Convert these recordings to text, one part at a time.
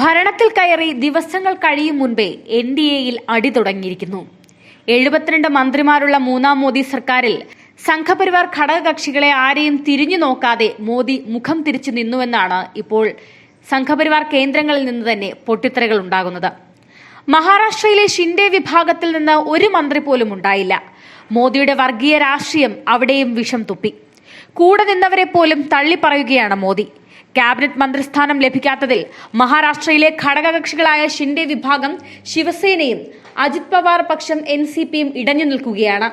ഭരണത്തിൽ കയറി ദിവസങ്ങൾ കഴിയും മുൻപേ എൻ ഡി എയിൽ അടി തുടങ്ങിയിരിക്കുന്നു. എഴുപത്തിരണ്ട് മന്ത്രിമാരുള്ള മൂന്നാം മോദി സർക്കാരിൽ സംഘപരിവാർ ഘടകകക്ഷികളെ ആരെയും തിരിഞ്ഞു നോക്കാതെ മോദി മുഖം തിരിച്ചു നിന്നുവെന്നാണ് ഇപ്പോൾ സംഘപരിവാർ കേന്ദ്രങ്ങളിൽ നിന്ന് തന്നെ പൊട്ടിത്തെറികൾ ഉണ്ടാകുന്നത്. മഹാരാഷ്ട്രയിലെ ഷിൻഡെ വിഭാഗത്തിൽ നിന്ന് ഒരു മന്ത്രി പോലും ഉണ്ടായില്ല. മോദിയുടെ വർഗീയ രാഷ്ട്രീയം അവിടെയും വിഷം തുപ്പി. കൂടെ നിന്നവരെ പോലും തള്ളിപ്പറയുകയാണ് മോദി. ക്യാബിനറ്റ് മന്ത്രിസ്ഥാനം ലഭിക്കാത്തതിൽ മഹാരാഷ്ട്രയിലെ ഘടകകക്ഷികളായ ഷിൻഡെ വിഭാഗം ശിവസേനയും അജിത് പവാർ പക്ഷം എൻ സി പിയും ഇടഞ്ഞു നിൽക്കുകയാണ്.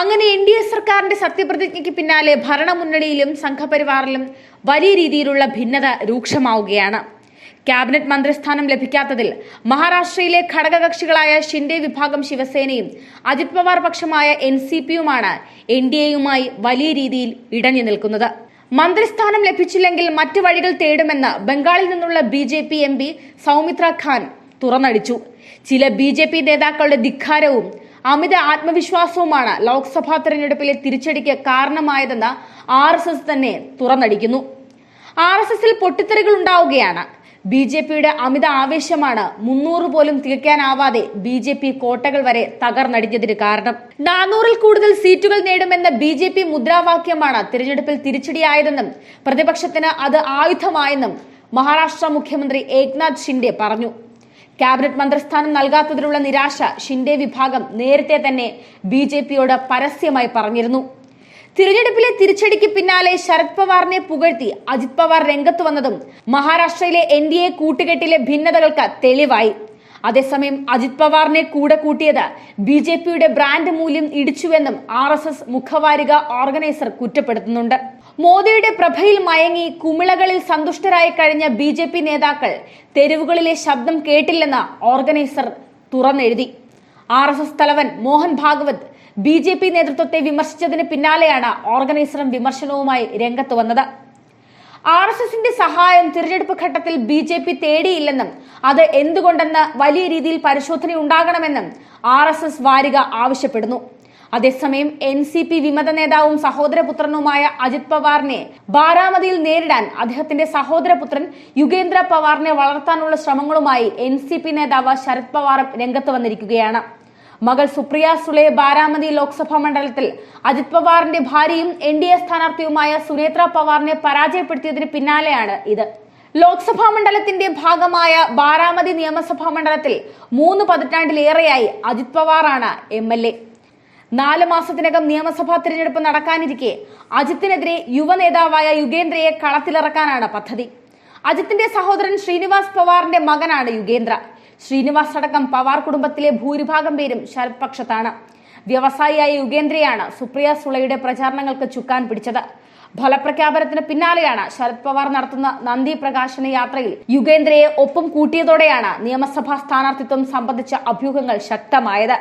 അങ്ങനെ എൻ ഡി എ സർക്കാരിന്റെ സത്യപ്രതിജ്ഞയ്ക്ക് പിന്നാലെ ഭരണമുന്നണിയിലും സംഘപരിവാറിലും വലിയ രീതിയിലുള്ള ഭിന്നത രൂക്ഷമാവുകയാണ്. ക്യാബിനറ്റ് മന്ത്രിസ്ഥാനം ലഭിക്കാത്തതിൽ മഹാരാഷ്ട്രയിലെ ഘടകകക്ഷികളായ ഷിൻഡെ വിഭാഗം ശിവസേനയും അജിത് പവാർ പക്ഷമായ എൻ സി പിയുമാണ് എൻ ഡി എയുമായി വലിയ രീതിയിൽ ഇടഞ്ഞു നിൽക്കുന്നത്. മന്ത്രിസ്ഥാനം ലഭിച്ചില്ലെങ്കിൽ മറ്റു വഴികൾ തേടുമെന്ന് ബംഗാളിൽ നിന്നുള്ള B J P M P Soumitra Khan തുറന്നടിച്ചു. ചില ബി ജെ പി നേതാക്കളുടെ ധിക്കാരവും അമിത ആത്മവിശ്വാസവുമാണ് ലോക്സഭാ തെരഞ്ഞെടുപ്പിലെ തിരിച്ചടിക്ക് കാരണമായതെന്ന് ആർ എസ് എസ് തന്നെ തുറന്നടിക്കുന്നു. ആർ എസ് എസിൽ പൊട്ടിത്തെറികൾ ഉണ്ടാവുകയാണ്. ബി ജെ പിയുടെ അമിത ആവേശമാണ് മുന്നൂറ് പോലും തികയ്ക്കാനാവാതെ ബി ജെ പി കോട്ടകൾ വരെ തകർന്നടിഞ്ഞതിന് കാരണം. നാനൂറിൽ കൂടുതൽ സീറ്റുകൾ നേടുമെന്ന ബി ജെ പി മുദ്രാവാക്യമാണ് തിരഞ്ഞെടുപ്പിൽ തിരിച്ചടിയായതെന്നും പ്രതിപക്ഷത്തിന് അത് ആയുധമായെന്നും മഹാരാഷ്ട്ര മുഖ്യമന്ത്രി ഏക്നാഥ് ഷിൻഡെ പറഞ്ഞു. ക്യാബിനറ്റ് മന്ത്രിസ്ഥാനം നൽകാത്തതിലുള്ള നിരാശ ഷിൻഡെ വിഭാഗം നേരത്തെ തന്നെ ബി ജെ പിയോട് പരസ്യമായി പറഞ്ഞിരുന്നു. തിരഞ്ഞെടുപ്പിലെ തിരിച്ചടിക്ക് പിന്നാലെ ശരത് പവാറിനെ പുകഴ്ത്തി അജിത് പവാർ രംഗത്ത് വന്നതും മഹാരാഷ്ട്രയിലെ എൻ ഡി എ കൂട്ടുകെട്ടിലെ ഭിന്നതകൾക്ക് തെളിവായി. അതേസമയം അജിത് പവാറിനെ കൂടെ കൂട്ടിയത് ബി ജെ പിയുടെ ബ്രാൻഡ് മൂല്യം ഇടിച്ചുവെന്നും ആർ എസ് എസ് മുഖവാരിക ഓർഗനൈസർ കുറ്റപ്പെടുത്തുന്നുണ്ട്. മോദിയുടെ പ്രഭയിൽ മയങ്ങി കുമിളകളിൽ സന്തുഷ്ടരായി കഴിഞ്ഞ ബി ജെ പി നേതാക്കൾ തെരുവുകളിലെ ശബ്ദം കേട്ടില്ലെന്ന് ഓർഗനൈസർ തുറന്നെഴുതി. ആർ എസ് എസ് തലവൻ Mohan Bhagwat B J P നേതൃത്വത്തെ വിമർശിച്ചതിന് പിന്നാലെയാണ് ഓർഗനൈസറും വിമർശനവുമായി രംഗത്ത് വന്നത്. ആർ എസ് എസിന്റെ സഹായം തിരഞ്ഞെടുപ്പ് ഘട്ടത്തിൽ ബി ജെ പി തേടിയില്ലെന്നും അത് എന്തുകൊണ്ടെന്ന് വലിയ രീതിയിൽ പരിശോധന ഉണ്ടാകണമെന്നും ആർ എസ് എസ് വാരിക ആവശ്യപ്പെടുന്നു. അതേസമയം എൻ സി പി വിമത നേതാവും സഹോദരപുത്രനുമായ അജിത് പവാറിനെ ബാരാമതിയിൽ നേരിടാൻ അദ്ദേഹത്തിന്റെ സഹോദരപുത്രൻ യുഗേന്ദ്ര പവാറിനെ വളർത്താനുള്ള ശ്രമങ്ങളുമായി എൻ സി പി നേതാവ് ശരത് പവാറും രംഗത്ത് വന്നിരിക്കുകയാണ്. മകൾ സുപ്രിയ സുലെ ബാരാമതി ലോക്സഭാ മണ്ഡലത്തിൽ അജിത് പവാറിന്റെ ഭാര്യയും എൻ ഡി എ സ്ഥാനാർത്ഥിയുമായ സുനേത്ര പവാറിനെ പരാജയപ്പെടുത്തിയതിന് പിന്നാലെയാണ് ഇത്. ലോക്സഭാ മണ്ഡലത്തിന്റെ ഭാഗമായ ബാരാമതി നിയമസഭാ മണ്ഡലത്തിൽ മൂന്ന് പതിറ്റാണ്ടിലേറെയായി അജിത് പവാറാണ് എം എൽ എ. നാല് മാസത്തിനകം നിയമസഭാ തിരഞ്ഞെടുപ്പ് നടക്കാനിരിക്കെ അജിത്തിനെതിരെ യുവ നേതാവായ യുഗേന്ദ്രയെ കളത്തിലിറക്കാനാണ് പദ്ധതി. അജിത്തിന്റെ സഹോദരൻ ശ്രീനിവാസ് പവാറിന്റെ മകനാണ് യുഗേന്ദ്ര. ശ്രീനിവാസ് അടക്കം പവാർ കുടുംബത്തിലെ ഭൂരിഭാഗം പേരും ശരത് പക്ഷത്താണ് വ്യവസായിയായ യുഗേന്ദ്രയാണ് സുപ്രിയ സുളയുടെ പ്രചാരണങ്ങൾക്ക് ചുക്കാൻ പിടിച്ചത്. ഫലപ്രഖ്യാപനത്തിന് പിന്നാലെയാണ് ശരത് പവാർ നടത്തുന്ന നന്ദി പ്രകാശന യാത്രയിൽ യുഗേന്ദ്രയെ ഒപ്പം കൂട്ടിയതോടെയാണ് നിയമസഭാ സ്ഥാനാർത്ഥിത്വം സംബന്ധിച്ച അഭ്യൂഹങ്ങൾ ശക്തമായത്.